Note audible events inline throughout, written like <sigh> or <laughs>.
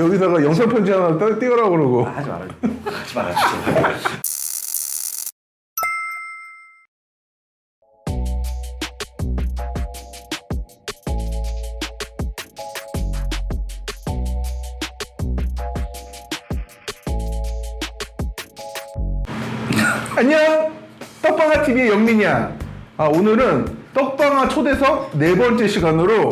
여기다가 영상 편지 하나 따- 띄워라 그러고. 아, 하지 말아요. 하지 말아요. <laughs> 안녕! 떡방아 TV의 영민이야. 아, 오늘은 떡방아 초대석 네 번째 시간으로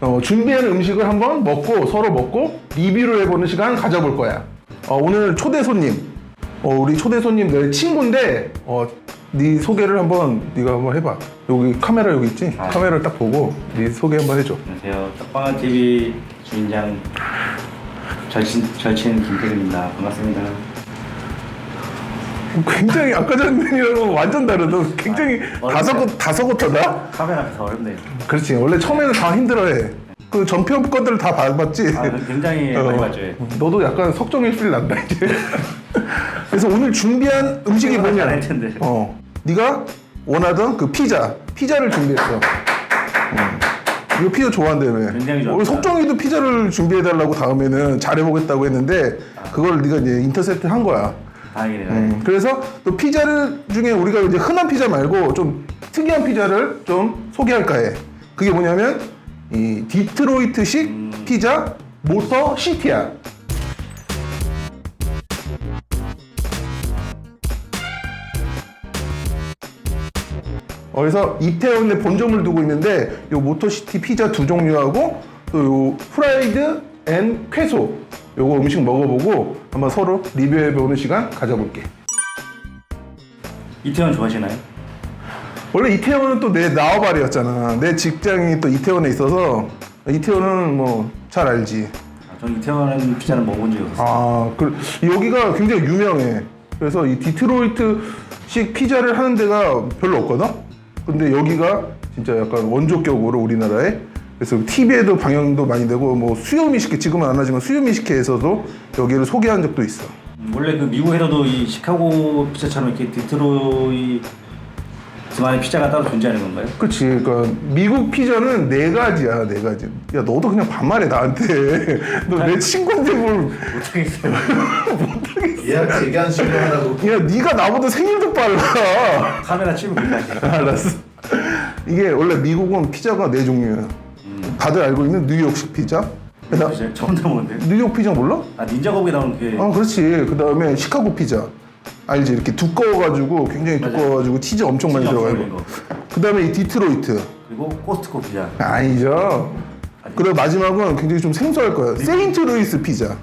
어, 준비한 음식을 한번 먹고 서로 먹고 리뷰를 해보는 시간 가져볼 거야. 어, 오늘 초대 손님, 어, 우리 초대 손님 내 친구인데 어, 네 소개를 한번 네가 한번 해봐. 여기 카메라 여기 있지? 아. 카메라를 딱 보고 네 소개 한번 해줘. 안녕하세요. 떡방아 TV 주인장 절친 절친 김태근입니다. 반갑습니다. 굉장히 아까 전이랑 완전 다르다. 굉장히 아, 다소곳 다소곳하다. 카메라 앞에서 어렵네요. 그렇지. 원래 처음에는 다 힘들어해. 그 전표 것들 다 봐봤지. 아, 굉장히 어, 많이 맞죠. 예. 너도 약간 석정일 필 난다 이제. 그래서 오늘 준비한 음식이 뭐냐? 않을 텐데. 어, 네가 원하던 그 피자, 피자를 준비했어. 어. 이거 피자 좋아한다며. 굉장히 좋아합니다. 우리 석정이도 피자를 준비해달라고 다음에는 잘해보겠다고 했는데 그걸 네가 이제 인터셉트 한 거야. 다행이네요. 음, 그래서 또 피자 를 중에 우리가 이제 흔한 피자 말고 좀 특이한 피자를 좀 소개할까 해. 그게 뭐냐면 이 디트로이트식 음. 피자 모터 시티야. 어, 그래서 이태원에 본점을 두고 있는데 요 모터시티 피자 두 종류하고 또 요 프라이드 앤 쾌소 요거 음식 먹어보고 한번 서로 리뷰해보는 시간 가져볼게. 이태원 좋아하시나요? 원래 이태원은 또 내 나와바리였잖아. 내 직장이 또 이태원에 있어서 이태원은 뭐 잘 알지. 아, 전 이태원 피자는 먹어본 적이 없어요. 아, 그 여기가 굉장히 유명해. 그래서 이 디트로이트식 피자를 하는 데가 별로 없거든. 근데 여기가 진짜 약간 원조격으로 우리나라에 그래서 TV에도 방영도 많이 되고 뭐 수요미식회 지금은 안 하지만 수요미식회에서도 여기를 소개한 적도 있어. 음, 원래 그 미국에서도 이 시카고 피자처럼 이렇게 디트로이트만의 피자가 따로 존재하는 건가요? 그치. 그러니까 미국 피자는 네 가지야, 네 가지. 야, 너도 그냥 반말해 나한테. <laughs> 너 내 친구인데 뭘? 못하겠어요. <laughs> 예약 재개한 식으로 하라고 야, 네가 나보다 생일도 빨라. 카메라 치면 몰라요. <laughs> 알았어. 이게 원래 미국은 피자가 네 종류야. 다들 알고 있는 뉴욕식 피자. 그다음 피자 처음 들어보는데. 뉴욕 피자 몰라? 아 닌자 거북이 나오는 그 어, 그렇지. 그 다음에 시카고 피자. 알지? 이렇게 두꺼워가지고 굉장히 맞아요. 두꺼워가지고 치즈 엄청 많이 치즈 들어가 있고. 그 다음에 이 디트로이트. 그리고 코스트코 피자. 아니죠. 그리고 마지막은 굉장히 좀 생소할 거야. 세인트 루이스 피자.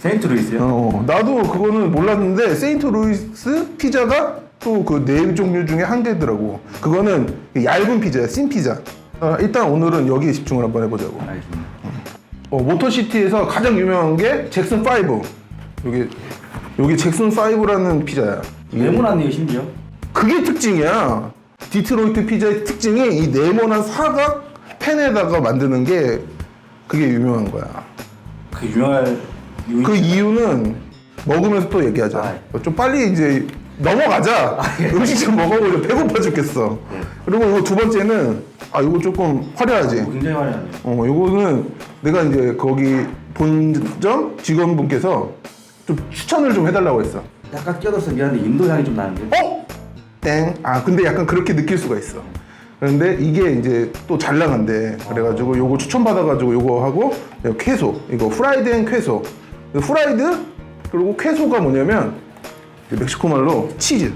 세인트 루이스요? 어, 나도 그거는 몰랐는데 세인트 루이스 피자가 또 그 네 종류 중에 한 개더라고. 그거는 얇은 피자야, 씬 피자. 어, 일단 오늘은 여기에 집중을 한번 해보자고. 알겠습니다. 어, 모터시티에서 가장 유명한 게 잭슨 5. 여기 여기 잭슨 5라는 피자야. 네모났네요 심지어. 그게 특징이야. 디트로이트 피자의 특징이 이 네모난 사각 팬에다가 만드는 게 그게 유명한 거야. 그 유명한 유... 그 이유는 먹으면서 또 얘기하자. 아, 좀 빨리 이제 넘어가자. 음식 좀 먹어보자. 배고파 죽겠어. 네. 그리고 이거 두 번째는 아 이거 조금 화려하지. 굉장히 화려하네요. 어 이거는 내가 이제 거기 본점 직원분께서 좀 추천을 좀 해달라고 했어. 약간 끼어들어서 미안한데 인도 향이 좀 나는데. 어? 땡. 아 근데 약간 그렇게 느낄 수가 있어. 그런데 이게 이제 또 잘 나간대. 그래가지고 요거 추천 받아가지고 요거 하고 쾌소 이거 프라이드 앤 쾌소. 그 프라이드 그리고 쾌소가 뭐냐면 멕시코 말로 치즈.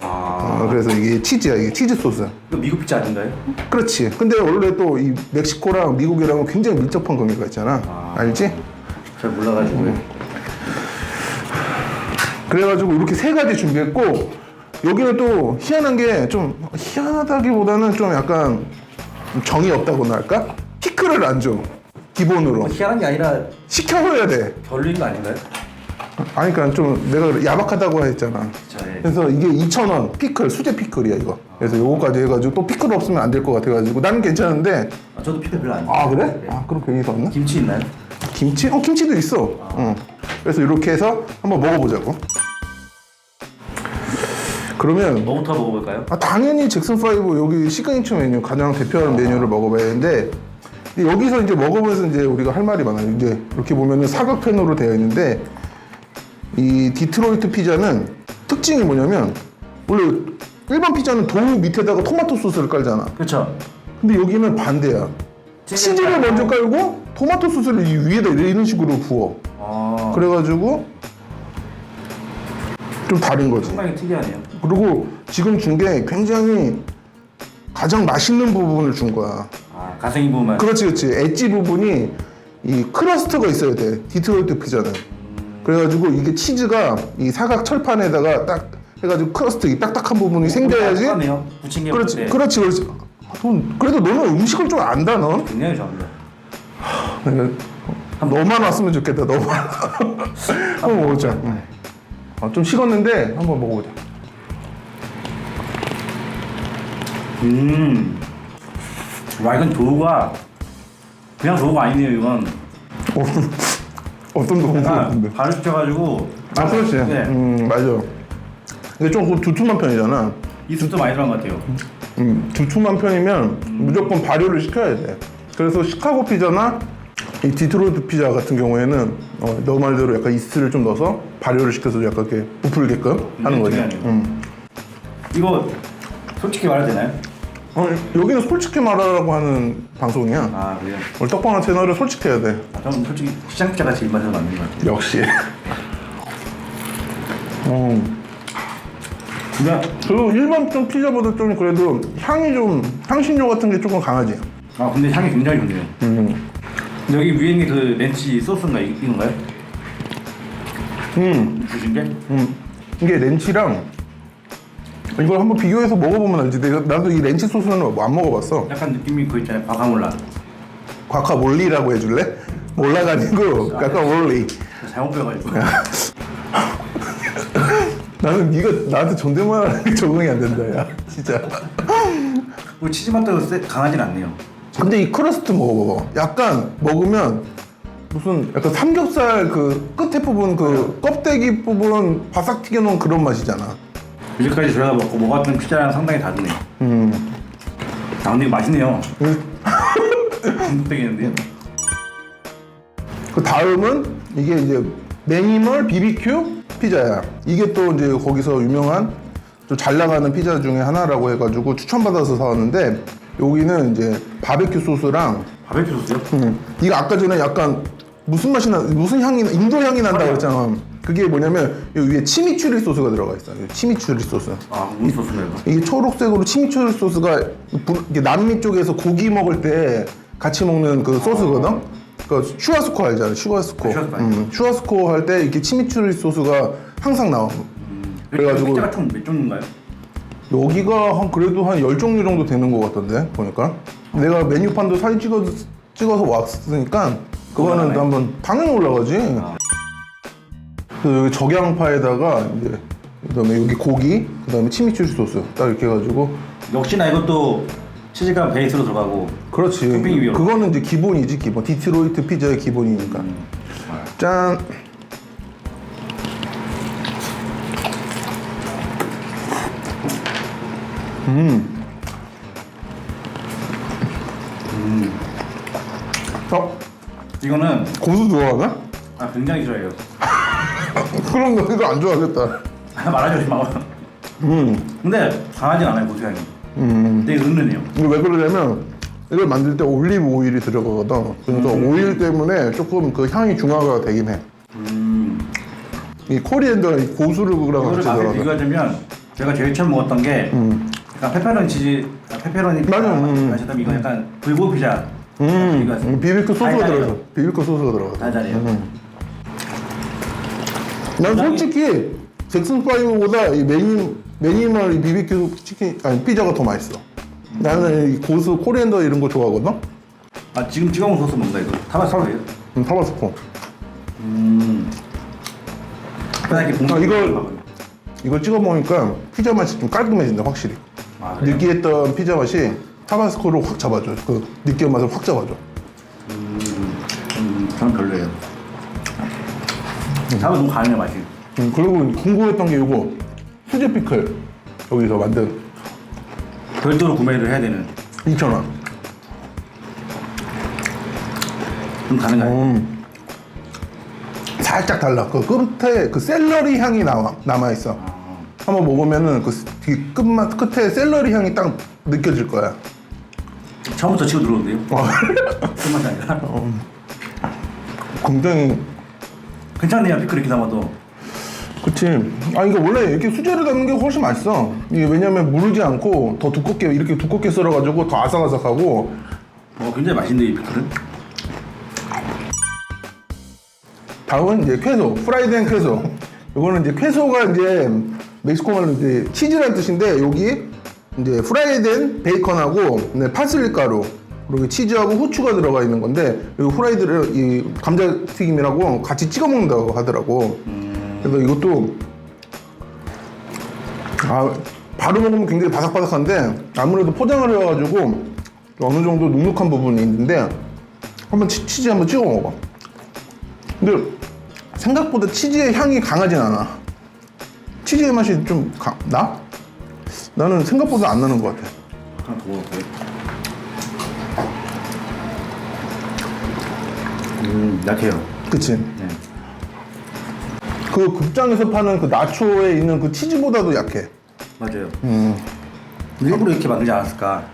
아. 어, 그래서 이게 치즈야 이게 치즈 소스. 이거 미국 피자 아닌가요? 그렇지. 근데 원래 또 이 멕시코랑 미국이랑은 굉장히 밀접한 관계가 있잖아. 아. 알지? 잘 몰라가지고 요. 그래가지고 이렇게 세 가지 준비했고 여기는 또 희한한 게 좀 희한하다기보다는 좀 약간 좀 정이 없다고나 할까? 피클을 안 줘. 기본으로 뭐 희한한 게 아니라 시켜줘야 돼. 별로인 거 아닌가요? 아니 그러니까 좀 내가 야박하다고 했잖아. 저 예. 그래서 이게 2,000원 피클 수제 피클이야 이거. 그래서 요거까지 해가지고 또 피클 없으면 안 될 것 같아가지고 나는 괜찮은데 아, 저도 피자 별로 안 좋아해요. 아 그래? 네. 아 그럼 괜히 더 없나? 김치 있나요? 김치? 어 김치도 있어. 응. 그래서 이렇게 해서 한번 먹어보자고. 그러면 뭐부터 먹어볼까요? 아, 당연히 잭슨 5 여기 시그니처 메뉴 가장 대표하는 메뉴를 먹어봐야 되는데 근데 여기서 이제 먹으면서 이제 우리가 할 말이 많아요. 이제 이렇게 보면은 사각편으로 되어 있는데 이 디트로이트 피자는 특징이 뭐냐면 원래 일반 피자는 도우 밑에다가 토마토 소스를 깔잖아. 그렇죠. 근데 여기는 반대야. 치즈를 먼저 깔고 토마토 소스를 이 위에다 이런 식으로 부어. 아, 그래가지고 좀 다른 거지. 상당히 특이하네요. 그리고 지금 준 게 굉장히 가장 맛있는 부분을 준 거야. 아, 가생이 부분만. 그렇지, 그렇지. 엣지 부분이 이 크러스트가 있어야 돼. 디트로이트 피자는. 그래가지고 이게 치즈가 이 사각 철판에다가 딱 해가지고 크러스트 이 딱딱한 부분이 생겨야지. 네요 부친 게 그렇지, 그렇지, 그렇지. 아, 넌- 그래도 너는 음식을 좀 안다, 넌. 굉장히. 내가 너만 왔으면 좋겠다, 너만. <laughs> 한번 먹어보자. 응. 아, 좀 식었는데 한번 먹어보자. 음. 와 이건 도우가 그냥 도우가 아니네요 이건. 어떤 어떤 약간? 발을 시켜가지고. 아, 그렇지. 네. 음, 맞아. 이게 좀 두툼한 편이잖아. 이습도 많이 들어간 것 같아요. 음, 두툼한 편이면 무조건 발효를 시켜야 돼. 그래서 시카고 피자나 이 디트로이트 피자 같은 경우에는 어, 너 말대로 약간 이스트를 좀 넣어서 발효를 시켜서 약간 이렇게 부풀게끔 하는 거지. 음. 이거 솔직히 말해도 되나요? 어, 여기는 솔직히 말하라고 하는 방송이야. 아 그래요. 우리 떡방아 채널은 솔직해야 돼. 아, 저는 솔직히 시장 피자가 제일 맛있는 거 맞는 것 같아요. 역시. 음. 근데 그리고 일반 좀 피자보다 좀 그래도 향이 좀 향신료 같은 게 조금 강하지. 아 근데 향이 굉장히 좋네요. 음. 근데 여기 위에 있는 그 렌치 소스인가 이- 이건가요? 음. 주신 게? 음. 이게 렌치랑 이걸 한번 비교해서 먹어보면 알지. 내가 나도 이 렌치 소스는 안 먹어봤어. 약간 느낌이 그 있잖아요. 과카몰라. 과카몰리라고 해줄래? 몰라가 아니고 과카몰리. 잘못 배워가지고. <laughs> 나는 네가 나한테 존댓말 하는 게 적응이 안 된다, 야. 진짜. 뭐 치즈 맛도 세- 강하진 않네요. 근데 이 크러스트 먹어봐봐. 약간 먹으면 무슨 약간 삼겹살 그 끝에 부분 그 껍데기 부분 바삭 튀겨놓은 그런 맛이잖아. 이제까지 저희가 먹고 먹었던 피자랑 상당히 다르네요. 음. 아 근데 이거 맛있네요. 음. <laughs> 중독되겠는데요? 그 다음은 이게 이제 매니멀 BBQ 피자야. 이게 또 이제 거기서 유명한 좀 잘 나가는 피자 중에 하나라고 해가지고 추천받아서 사왔는데 여기는 이제 바베큐 소스랑 바베큐 소스요? 음, 이거 아까 전에 약간 무슨 맛이 나 무슨 향이 나- 인도 향이 난다 그랬잖아. 그게 뭐냐면 여기 위에 치미추리 소스가 들어가 있어. 요 치미추리 소스. 아 무슨? 이거? 이게 초록색으로 치미추리 소스가 부- 이게 남미 쪽에서 고기 먹을 때 같이 먹는 그 소스거든. 그 슈아스코 알잖아. 슈아스코. 슈아스코 음, 슈아스코 할 때 이렇게 치미추리 소스가 항상 나와. 그래가지고- 피자가 총 몇 종류인가요? 여기가 한 그래도 한열 종류 정도 되는 것 같던데 보니까. 내가 메뉴판도 사진 찍어 찍어서 왔으니까 그거는. 또 한번 당연히 올라가지. 아. 그 여기 적양파에다가 이제 그다음에 여기 고기, 그다음에 치미추리 소스 딱 이렇게 해가지고 역시나 이것도 치즈가 베이스로 들어가고 그렇지. 토핑 위로. 그거는 이제 기본이지 기본. 디트로이트 피자의 기본이니까. 짠. 음. 어? 이거는 고수 좋아하나? 아 굉장히 싫어해요. 그럼 너 이거 안 좋아하겠다. 말하지 마. 음. 근데 강하진 않아요 고소향이. 음. 되게 은은해요. 이거 왜 그러냐면 이걸 만들 때 올리브 오일이 들어가거든. 그래서 오일 때문에 조금 그 향이 중화가 되긴 해. 음. 이 코리앤더 이 고수를 그랑 이거를 같이 맛을 들어가. 비교하자면 제가 제일 처음 먹었던 게 음. 약간 페페로니 치즈, 아, 피자 맞아, 음. 맛이었다면 이거 약간 불고 피자. 음. 음, 비비큐 소스가. 들어가. 비비큐 소스가 들어가. 달달해요. 음. 난 솔직히 잭슨 파이브보다 이 메니멀 이 비비큐 치킨 아니 피자가 더 맛있어. 나는 이 고수 코리앤더 이런 거 좋아하거든. 아 지금 찍어 먹은 소스 뭔가 이거? 타바스코예요? 음, 타바스코. 음. 편하게. 아, 이걸- 이걸 찍어 먹으니까 피자 맛이 좀 깔끔해진다 확실히. 아, 그래요? 느끼했던 피자 맛이 타바스코를 확 잡아줘. 그 느끼한 맛을 확 잡아줘. 음, 저는 별로예요. 타바 너무 강해요 맛이. 음, 그리고 궁금했던 게 이거 수제 피클 여기서 만든 별도로 구매를 해야 되는. 2,000원. 좀 다른가요? 음, 살짝 달라. 그 끝에 그 샐러리 향이 나와 남아 있어. 한번 먹으면은 그 뒤 끝맛 끝에 샐러리 향이 딱 느껴질 거야. 처음부터 치고 들어오는데요? 어, <laughs> 끝맛이 아니라 굉장히 괜찮네요 피클 이렇게 담아도 그치. 아 이거 원래 이렇게 수제로 담는 게 훨씬 맛있어. 이게 왜냐면 무르지 않고 더 두껍게 이렇게 두껍게 썰어가지고 더 아삭아삭하고 어, 굉장히 맛있는데 이 피클은? 다음은 이제 쾌소, 프라이드 앤 쾌소. 이거는 이제 쾌소가 이제 멕시코 말로 이제 치즈라는 뜻인데 여기 이제 프라이드 앤 베이컨하고 네, 파슬리 가루 그리고 치즈하고 후추가 들어가 있는 건데 이 후라이드를 이 감자 튀김이라고 같이 찍어 먹는다고 하더라고. 그래서 이것도 아 바로 먹으면 굉장히 바삭바삭한데 아무래도 포장을 해가지고 어느 정도 눅눅한 부분이 있는데 한번 치, 치즈 한번 찍어 먹어. 근데 생각보다 치즈의 향이 강하진 않아. 치즈의 맛이 좀 강, 나? 나는 생각보다 안 나는 것 같아. 하나 더 음 약해요 그치? 네. 그 극장에서 파는 그 나초에 있는 그 치즈보다도 약해. 맞아요 음. 일부러 이렇게 만들지 않았을까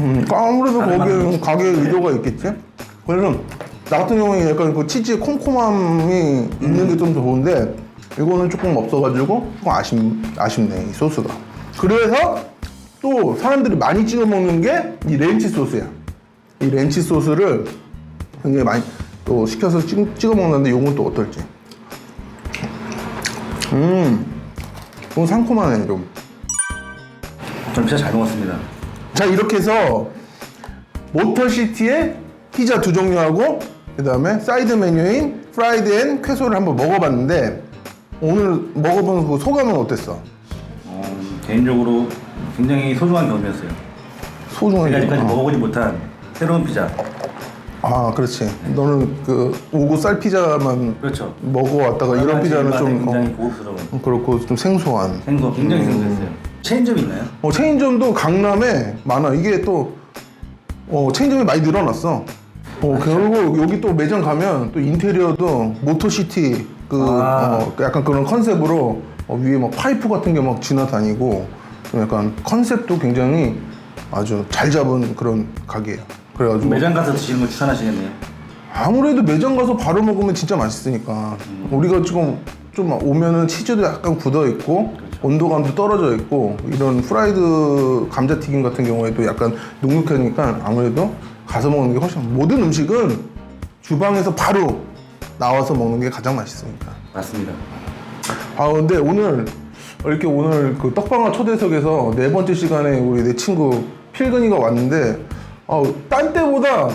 음, 아무래도 다른 거기에 맛은 가게 의도가 있겠지? 그래서 나 같은 경우에 약간 그 치즈의 콤콤함이 있는 게 좀 좋은데 이거는 조금 없어가지고 조금 아쉽, 아쉽네 이 소스가 그래서 또 사람들이 많이 찍어 먹는 게 이 렌치 소스야 이 렌치 소스를 굉장히 많이 또 시켜서 찍, 찍어 먹는데 이건 또 어떨지. 음 이건 상콤하네 좀. 전 진짜 잘 먹었습니다. 자 이렇게 해서 모터시티의 피자 두 종류하고 그 다음에 사이드 메뉴인 프라이드 앤 쾌소를 한번 먹어봤는데 오늘 먹어본 그 소감은 어땠어? 어, 개인적으로 굉장히 소중한 경험이었어요. 아직까지 거. 먹어보지 못한 새로운 피자 아 그렇지 너는 그 오고 쌀 피자만 그렇죠 먹어왔다가 이런 피자는 좀 굉장히 어, 고급스러운 그렇고 좀 생소한 생소 굉장히 생소했어요 체인점 있나요? 어, 체인점도 강남에 많아. 이게 또 어, 체인점이 많이 늘어났어. 어, 그리고 여기 또 매장 가면 또 인테리어도 모터시티 그 아. 어, 약간 그런 컨셉으로 어, 위에 막 파이프 같은 게 막 지나다니고 좀 약간 컨셉도 굉장히 아주 잘 잡은 그런 가게예요. 그래가지고. 매장 가서 드시는 걸 추천하시겠네요. 아무래도 매장 가서 바로 먹으면 진짜 맛있으니까. 우리가 지금 좀 오면은 치즈도 약간 굳어 있고 온도감도 떨어져 있고 이런 프라이드 감자튀김 같은 경우에도 약간 눅눅하니까 아무래도 가서 먹는 게 훨씬 모든 음식은 주방에서 바로 나와서 먹는 게 가장 맛있으니까. 맞습니다. 아 근데 오늘 이렇게 오늘 그 떡방아 초대석에서 네 번째 시간에 우리 내 친구 필근이가 왔는데 아, 딴 때보다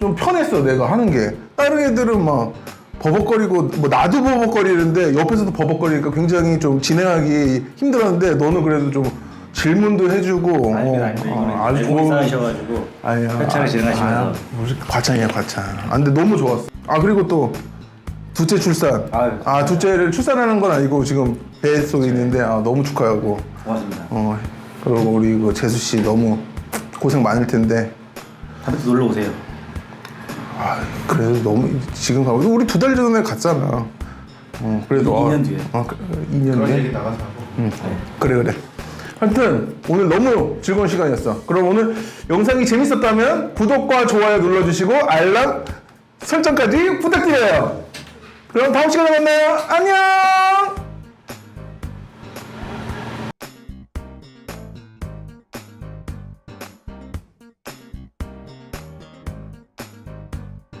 좀 편했어 내가 하는 게 다른 애들은 막 버벅거리고 뭐 나도 버벅거리는데 옆에서도 버벅거리니까 굉장히 좀 진행하기 힘들었는데 너는 그래도 좀 질문도 해주고 아닙니다 아닙니다 이거는 어, 아주 알고 좋은 쌓으셔가지고 아니야. 회차를 진행하시면서 아, 무슨 과찬이야 과찬. 아 근데 너무 좋았어. 아 그리고 또 둘째 출산. 아유. 아 둘째를 출산하는 건 아니고 지금 배 속에 있는데 아 너무 축하하고. 고맙습니다 어 그리고 우리 그 재수 씨 너무 고생 많을 텐데. 다음에 또 놀러 오세요 아 그래도 너무 지금 가고 우리 두 달 전에 갔잖아. 어 그래도 이- 어, 이년 뒤에. 어, 그, 2년 그런 뒤에. 나가서 하고. 응. 그래 그래. 하여튼 오늘 너무 즐거운 시간이었어. 그럼 오늘 영상이 재밌었다면 구독과 좋아요 눌러주시고 알람 설정까지 부탁드려요. 그럼 다음 시간에 만나요. 안녕.